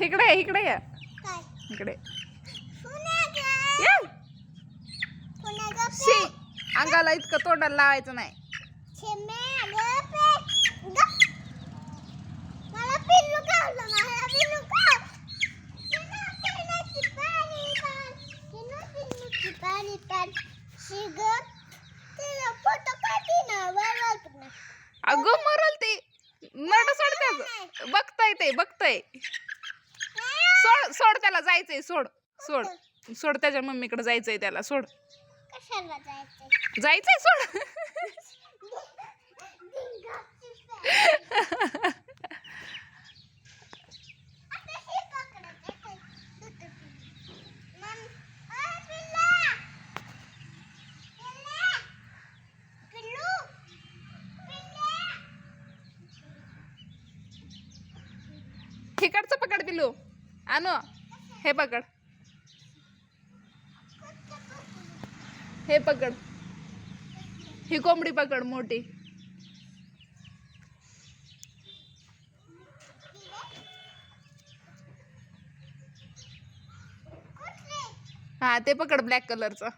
इकडे इकडे या. इकडे. शी अंगाला इतकं तोंडाला लावायचं नाही. अगं त्याचं बघताय ते बघताय. सोड सोड त्याला जायचंय सोड सोड. सोड त्याच्या मम्मीकडे जायचंय त्याला सोड. जायचंय सोड. इकडचं पकड पिलू आणू. हे पकड. हे पकड. ही कोंबडी पकड मोठी. हा ते पकड ब्लॅक कलरचं